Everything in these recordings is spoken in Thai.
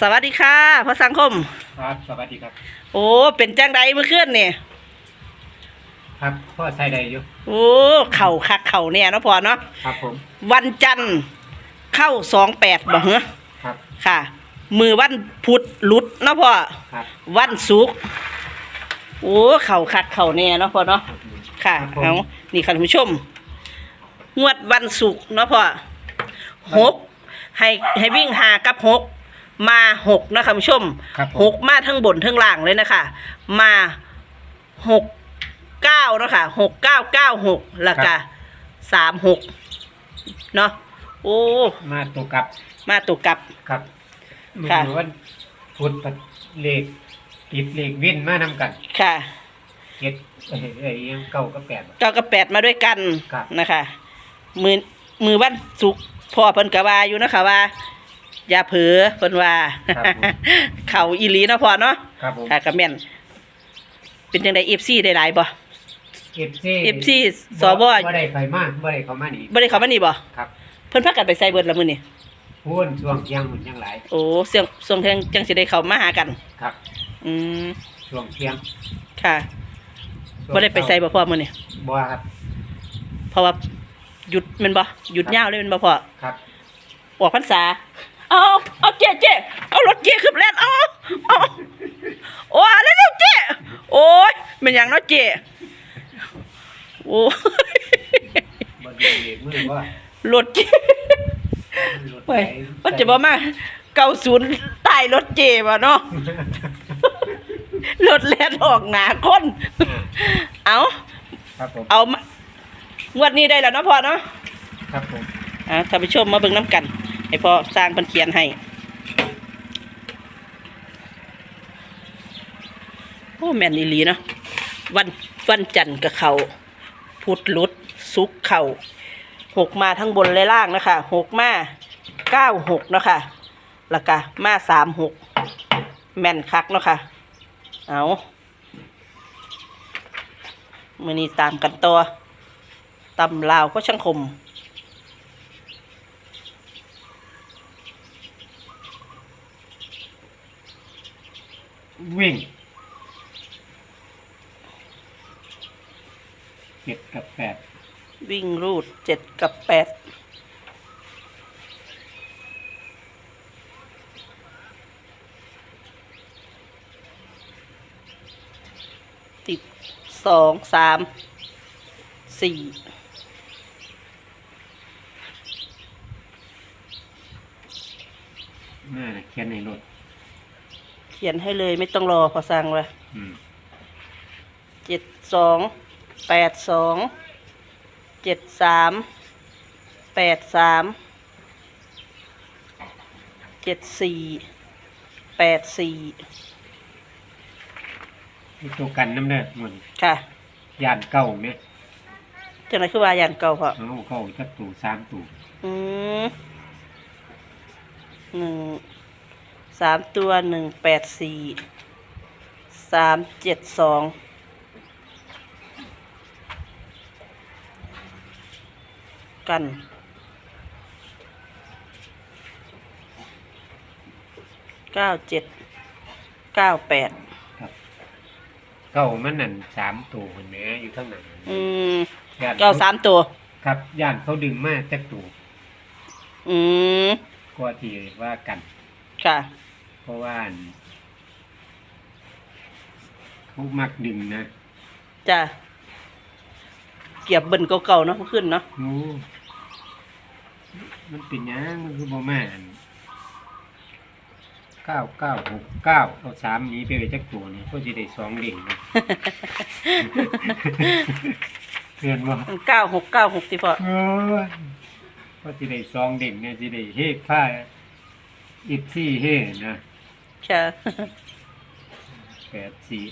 สวัสดีค่ะพ่อสังคม ครับสวัสดีครับ โอ้เป็นจังใดเมื่อคืนนี่ครับพ่อใส่ใดอยู่โอ้เข่าคักเข่าเนี่ยเนาะพ่อเนาะครับผม วันจันทร์เข้าสองแปดบ่เหรอครับ ค่ะ มือวันพุธหลุดเนาะพ่อครับ วันศุกร์โอ้เข่าคักเข่าเนี่ยเนาะพ่อเนาะค่ะรับผม เอานี่ค่ะท่านผู้ชม งวดวันศุกร์เนาะพ่อหกให้ให้วิ่งหากับหก มาหกนะคะท่านผู้ชมครับผม หกมาทั้งบนทั้งล่างเลยนะคะ มาหกเก้าเนาะค่ะหกเก้าเก้าหกแล้วก็สามหกเนาะโอ้มาตัวกลับมาตัวกลับ ครับค่ะมือวันพุธปัดเลขติดเลขวินมานำกันค่ะ เจ็ดเอ้ยเอ้ยยังเก้ากับแปด เก้ากับแปดมาด้วยกันครับ นะคะ มือมือวันศุกร์พ่อเพิ่นกะว่าอยู่นะคะว่า อย่าเผลอเพิ่นว่าเขาอีหลีเนาะพ่อเนาะครับผมค่ะกะแม่น เป็นจังไดเอฟซีได้หลายบ่ เอฟซีเอฟซีสบบ่ได้ไฟมาบ่ได้เขามานี่บ่ได้เข้ามานี่บ่ครับเพิ่นพากันไปใส่เบิดละมื้อนี้พูนช่วงเที่ยงหุ่นยังหลายโอ้เสียงทรงเทงจังสิได้เข้ามาหากัน ครับ อืมช่วงเที่ยงค่ะช่วงบ่ได้ไปใส่บ่พ่อมื้อนี้บ่ครับเพราะว่าหยุดแม่นบ่หยุดยาวเลยแม่นบ่พ่อครับ ออกพรรษา เอาเอาเจ๊เจ๊เอารถเจ๊ขึ้นแล่นเอาเอาโอ้เร็วๆเจ๊โอ้ยเป็นหยังเนาะเจ๊โอ้ยบ่ได้เบรกมือว่ารถเจ๊รถไปมันจะบ่มาเก้าศูนย์ใต้รถเจ๊บ่เนาะรถแล่นออกหนาคนเอาครับผมเอามางวดนี้ได้แล้วเนาะพ่อเนาะครับผมอ่าท่านผู้ชมมาเบิ่งน้ำกัน ให้พ่อสร้างเพิ่นเขียนให้โอ้แม่นอีหลีเนาะวันวันจันทร์กับเขาพุธลุดสุกเขาหกมาทั้งบนและล่างนะคะหกมาเก้าหกนะคะแล้วก็มาสามหกแม่นคักเนาะค่ะเอามือนี้ตามกันตัวตำลาวก็ช่างคม วิ่งเจ็ดกับแปดวิ่งรูดเจ็ดกับแปดติดสองสามสี่น่าเขียนในรถเขียนให้เลยไม่ต้องรอพอสั่งเลยอืมเจ็ดสองแปดสองเจ็ดสามแปดสามเจ็ดสี่แปดสี่มีตัวกันน้ำเนื้อมันค่ะยานเก่าไหมจังไรคือว่ายันเก่าพอเอาเข้าจักตู่สามตู่อืมหนึ่ง สามตัวหนึ่งแปดสี่สามเจ็ดสองกัน เก้าเจ็ด เก้าแปดครับเก่ามันนั่นสามตู่เห็นไหมอยู่ข้างหลังอืม ย่นเก้าสามตัว ครับย่านเขาดึงมาจักตู่อืมก็ที่ว่ากัน ค่ะ เพราะว่าอันเขามักดึงนะจะเกียบเบิ่นเก่าๆเนาะขึ้นเนาะโอ้มันเป็นหยังมันคือบ่แม่นเก้าเก้าหกเก้าเอาสามนี้ไปไว้จักตัวนี่ก็จะได้สองเด่งนะเพื่อนว่าเก้าหกเก้าหกสิพอเอ้ยก็จะได้สองเด่งเนี่ยจะได้เฮ็ดผ้า อีกที่เฮ็ดนะค่ะแปดสี่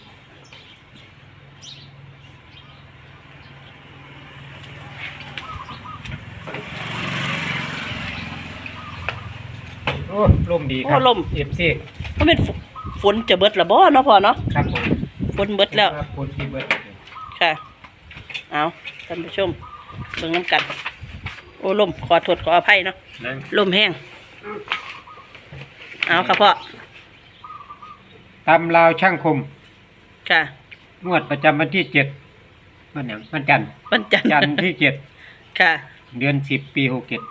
โอ้ลมดีครับโอ้ลม เอฟซีก็เป็นฝฝนจะเบิดละบ่เนาะพอเนาะครับผมฝนเบิดแล้ว ครับคนที่เบิดค่ะ เอาท่านผู้ชมเบิ่งน้ำกันโอ้ลมขอโทษขออภัยเนาะนั่งลมแห้ง เอาเอาค่ะพ่อตำลาวช่างคม ค่ะ งวดประจำวันที่เจ็ดวันหยังวันจันทร์วันจันทร์จันทร์ที่เจ็ดค่ะ เดือนสิบปีหกเจ็ด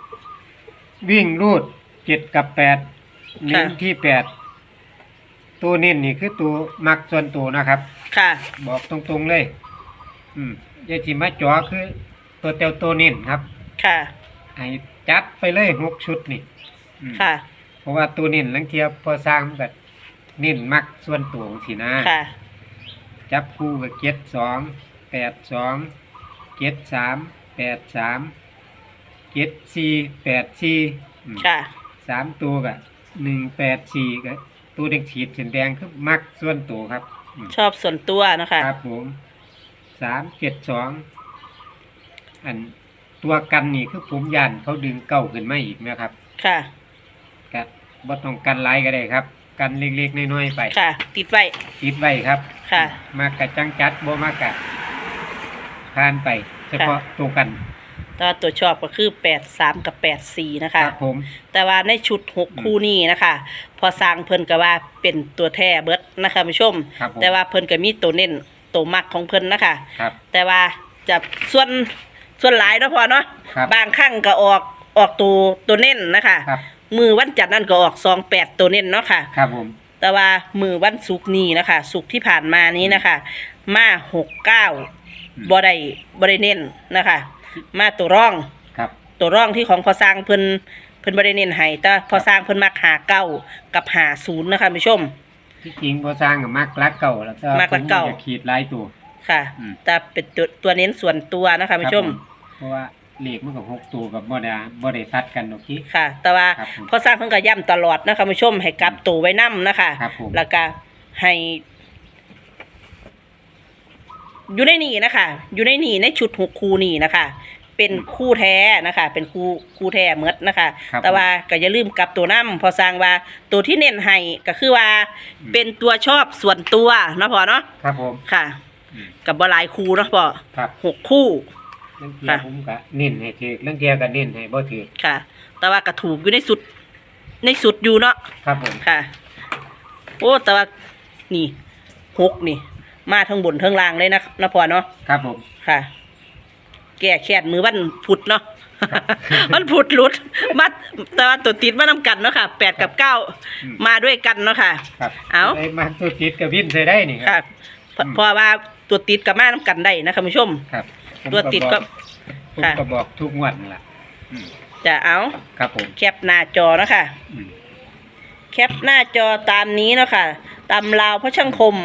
วิ่งรูดเจ็ดกับแปดเน้นที่แปดตัวเน้นนี่คือตัวมักส่วนตัวนะครับ ค่ะ บอกตรงๆเลย อืมยายที่มาจอคือ ตัวเตียวตัวเน้นครับ ค่ะ ให้จัดไปเลยหกชุดนี่อืมค่ะ เพราะว่าตัวเน้นลังเทียบพอสร้างมันก็เน้นมักส่วนตัวสินะค่ะ จับคู่กับเจ็ดสองแปดสองเจ็ดสามแปดสามเจ็ดสี่แปดสี่อืมค่ะ สามตัวกับหนึ่งแปดสี่กับตัวแดงฉีดเส้นแดงคือมักส่วนตัวครับอืม ชอบส่วนตัวนะคะครับผมสามเจ็ดสองอันตัวกันนี่คือผมยันเขาดึงเก้าขึ้นมาอีกนะครับ ค่ะกับ บ่ต้องกันหลายก็ได้ครับ กันเล็กๆน้อยๆไปค่ะ ติดไว้ ติดไว้ครับค่ะ มากกะจังจัดบ่มากกะผ่านไป เฉพาะตัวกันแต่ว่าตัวชอบก็คือแปดสามกับแปดสี่นะคคะรับผม แต่ว่าในชุดหกอืมคู่นี้นะคะ พอสร้างเพิ่นก็ว่าเป็นตัวแท้เบิดนะคะผู้ชม ครับผม แต่ว่าเพิ่นก็มีตัวเน้นตัวมักของเพิ่นนะคะ ครับ แต่ว่าจะส่วนส่วนหลายเนาะพอเนาะครับ บางครั้งก็ออกออกตัวตัวเน้นนะคะ ครับ มือวันจันทร์นั่นก็ออกสองแปดตัวเน้นเนาะค่ะ ครับผม แต่ว่ามือวันศุกร์นี้นะคะศุกร์ที่ผ่านมานี้นะคะ มาหกเก้าบ่ได้บ่ได้เน้นนะคะ มาตัวร่องครับ ตัวร่องที่ของพอสร้างเพิ่นเพิ่นบ่ได้เน้นให้แต่พอสร้างเพิ่นมักหาเก้ากับหาศูนย์นะคะผู้ชม ที่จริงพอสร้างกับมักรักเก่าแล้วก็มักรักเก่า ผมจะขีดหลายตัว ค่ะ อืม แต่เป็นตัวตัวเน้นส่วนตัวนะคะผู้ชม ครับเพราะว่า เลขมันกับหกตัวกับบ่ได้บ่ได้ทัดกันโอเค ค่ะ แต่ว่าครับผมพอสร้างเพิ่นก็ย้ำตลอดนะคะผู้ชมให้กลับตัวไว้นํนะคะ ครับผม แล้วก็ให้ อยู่ในนี่นะคะ อยู่ในนี่ในชุดหกคู่นี่นะคะ เป็นคู่แท้นะคะ เป็นคู่คู่แท้เมดนะคะ ครับแต่ว่าก็อย่าลืมกลับตัวน้ำพอสร้างว่าตัวที่เน้นให้ก็คือว่า อืม เป็นตัวชอบส่วนตัวเนาะพอเนาะครับผมค่ะ อืมกับบหลายคู่เนาะพอครับ หกคู่ ลังเทียค่ะ ผมก็เน้นให้ถือลังเทียก็เน้นให้บ่ถือค่ะ แต่ว่าก็ถูกอยู่ในสุด ในสุดอยู่เนาะ ครับผมค่ะ โอ้ แต่ว่า นี่หกนี่ มาทั้งบนทั้งล่างเลยนะนะพอเนาะ ครับผม ค่ะ แก่แค่นมือวันพุธเนาะวันพุธหลุด มาแต่ว่าตัวติดมานำกันเนาะค่ะ แปดกับเก้า อืม มาด้วยกันเนาะค่ะ ครับเอาไอ้มาตัวติดกับวินใส่ได้นี่คค่ะรับ เพราะอืมเพราะว่าตัวติดกับมานำกันได้นะคะผู้ชม ครับผม ตัวติดก็บอกผมค่ะ ก็บอกทุกงวดนั่นล่ะอืมจะเอาครับผมแคปหน้าจอเนาะค่ะอืมแคปหน้าจอตามนี้เนาะค่ะตามลาวพระช่างคม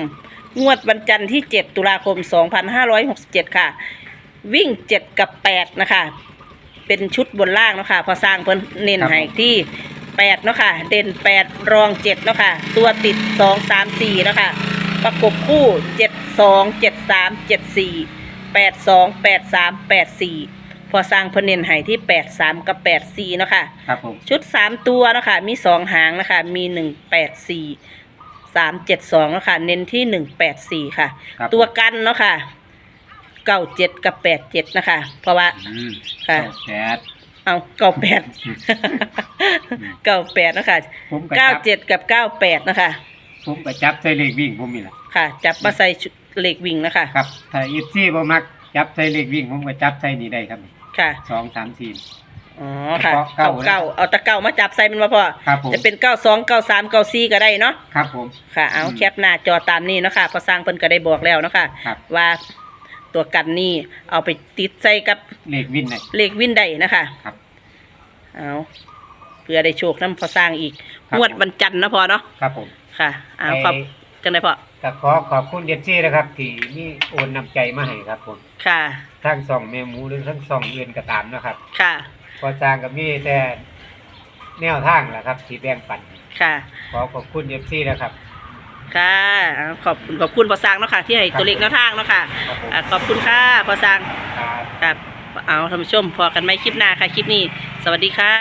งวดวันจันทร์ที่ 7 ตุลาคม 2567 ค่ะ วิ่ง 7 กับ 8 นะคะ เป็นชุดบนล่างเนาะค่ะ พอสร้างเพิ่นเน้นให้ที่ 8 เนาะค่ะ เด่น 8 รอง 7 เนาะค่ะ ตัวติด 2 3 4 เนาะค่ะ ประกบคู่ 7 2 7 3 7 4 8 2 8 3 8 4พอสร้างเพิ่นเน้นให้ที่8 3กับ8 4เนาะค่ะ ครับผมชุดสามตัวนะคะมีสองหางนะคะ มีหนึ่งแปดสี่สามเจ็ดสองนะคะเน้นที่หนึ่งแปดสี่ค่ะ ครับตัวกันเนาะค่ะเก้าเจ็ดกับแปดเจ็ดนะคะ เพราะว่า อืมค่ะ เก้าแปด เอาเก้าแปด เก้าแปดนะคะผมก็เก้าจับเจ็ดกับเก้าแปดนะคะ ผมก็จับใส่เลขวิ่งผมนี่แหละค่ะ จับมาใส่ชุดเหล็กวิ่งนะคะ ครับถ้าอีซี่บ่มักจับใส่เลขวิ่งผมก็จับใส่นี่ได้ครับค่ะ สองสามสี่ อ๋อค่ะเก้าเก้าเก้าเก้าเอาตะเก้ามาจับใส่มันมาพอ ครับผม จะเป็นเก้าสองเก้าสามเก้าสี่ก็ได้เนาะ ครับผม ค่ะ เอาอืมแคปหน้าจอตามนี้เนาะค่ะพอสร้างเพิ่นก็ได้บอกแล้วเนาะค่ะครับ ว่าตัวกันนี่เอาไปติดใส่กับเลขวิ่งได้เลขวินได้นะคะครับ เอาเพื่อได้โชคน้ำพอสร้างอีกครับ งวดวันจันทร์นะพอเนาะ ครับผม ค่ะเอาไอ้ขอบกันเลยพอก็ขอขอบคุณเดนซี่นะครับ ที่นี่โอนนำใจมาให้ครับผมค่ะทั้งสองเมหมูหรือทั้งสองอื่นก็ตามนะครับ ค่ะพอสร้างก็มีแต่แนวทางแหละครับที่แบ่งปันค่ะ ขอขอบคุณเดนซี่นะครับค่ะเอาขอบคุณขอบคุณพอสร้างเนาะค่ะ ที่ให้ตัวเลขแนวทางเนาะค่ะครับผมอะขอบคุณค่ะพอสร้างครับครับเอาท่านผู้ชมพอกันไหมคลิปหน้าค่ะคลิปนี้ สวัสดีค่ะ